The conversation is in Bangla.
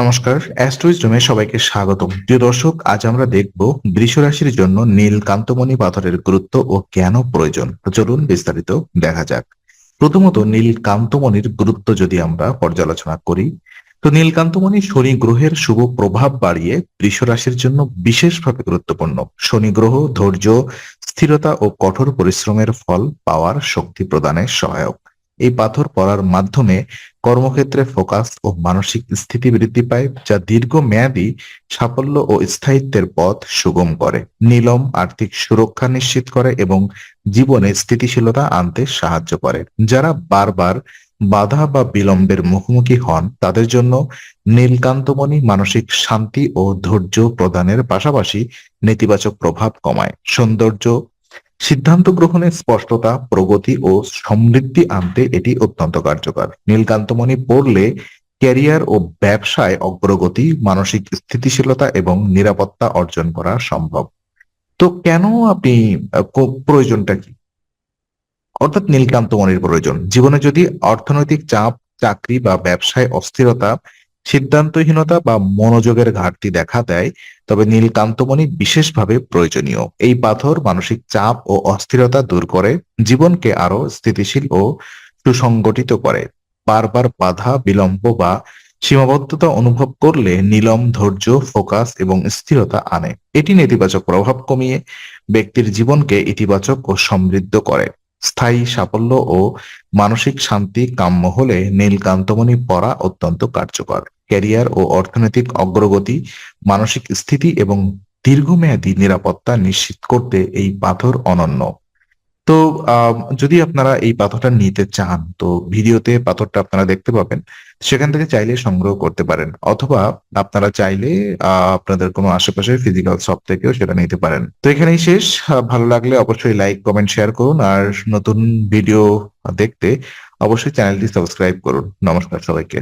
নমস্কার, অ্যাস্ট্রোইজমে সবাইকে স্বাগতম। প্রিয় দর্শক, আজ আমরা দেখব বৃষ রাশির জন্য নীল কান্তমণি পাথরের গুরুত্ব ও কেন প্রয়োজন। চলুন বিস্তারিত দেখা যাক। প্রথমত নীল কান্তমণির গুরুত্ব যদি আমরা পর্যালোচনা করি, তো নীলকান্তমণি শনি গ্রহের শুভ প্রভাব বাড়িয়ে বৃষ রাশির জন্য বিশেষভাবে গুরুত্বপূর্ণ। শনি গ্রহ ধৈর্য, স্থিরতা ও কঠোর পরিশ্রমের ফল পাওয়ার শক্তি প্রদানে সহায়ক। এই পাথর পড়ার মাধ্যমে কর্মক্ষেত্রে ফোকাস ও মানসিক স্থিতি বৃদ্ধি পায়, যা দীর্ঘমেয়াদী সাফল্য ও স্থায়িত্বের পথ সুগম করে। নীলম আর্থিক সুরক্ষা নিশ্চিত করে এবং জীবনে স্থিতিশীলতা আনতে সাহায্য করে। যারা বারবার বাধা বা বিলম্বের মুখোমুখি হন, তাদের জন্য নীলকান্তমণি মানসিক শান্তি ও ধৈর্য প্রদানের পাশাপাশি নেতিবাচক প্রভাব কমায়। সৌন্দর্য সিদ্ধান্ত গ্রহণে স্পষ্টতা, প্রগতি ও সমৃদ্ধি আনতে এটি অত্যন্ত কার্যকর। নীলকান্তমণি পড়লে ক্যারিয়ার ও ব্যবসায় অগ্রগতি, মানসিক স্থিতিশীলতা এবং নিরাপত্তা অর্জন করা সম্ভব। তো কেন আপনি প্রয়োজনটা কি? অর্থাৎ নীলকান্তমণির প্রয়োজন। জীবনে যদি অর্থনৈতিক চাপ, চাকরি বা ব্যবসায় অস্থিরতা সিদ্ধান্তহীনতা বা মনোযোগের ঘাটতি দেখা দেয়, তবে নীলকান্তমণি বিশেষভাবে প্রয়োজনীয়। এই পাথর মানসিক চাপ ও অস্থিরতা দূর করে, জীবনকে আরও স্থিতিশীল ও সুসংগঠিত করে। বারবার বাধা, বিলম্ব বা সীমাবদ্ধতা অনুভব করলে নীলম, ধৈর্য, ফোকাস এবং স্থিরতা আনে। এটি নেতিবাচক প্রভাব কমিয়ে ব্যক্তির জীবনকে ইতিবাচক ও সমৃদ্ধ করে। স্থায়ী সাফল্য ও মানসিক শান্তি কাম্য হলে নীলকান্তমণি পড়া অত্যন্ত কার্যকর। ক্যারিয়ার ও অর্থনৈতিক অগ্রগতি, মানসিক স্থিতি এবং দীর্ঘমেয়াদী নিরাপত্তা নিশ্চিত করতে এই পাথর অনন্য। তো যদি আপনারা এই পাথরটা নিতে চান, তো ভিডিওতে পাথরটা আপনারা দেখতে পাবেন। সেখান থেকে চাইলে সংগ্রহ করতে পারেন। অথবা আপনারা চাইলে আপনাদের কোনো আশেপাশে ফিজিক্যাল শপ থেকেও সেটা নিতে পারেন। তো এখানেই শেষ। ভালো লাগলে অবশ্যই লাইক কমেন্ট শেয়ার করুন। আর নতুন ভিডিও দেখতে অবশ্যই চ্যানেলটি সাবস্ক্রাইব করুন। নমস্কার সবাইকে।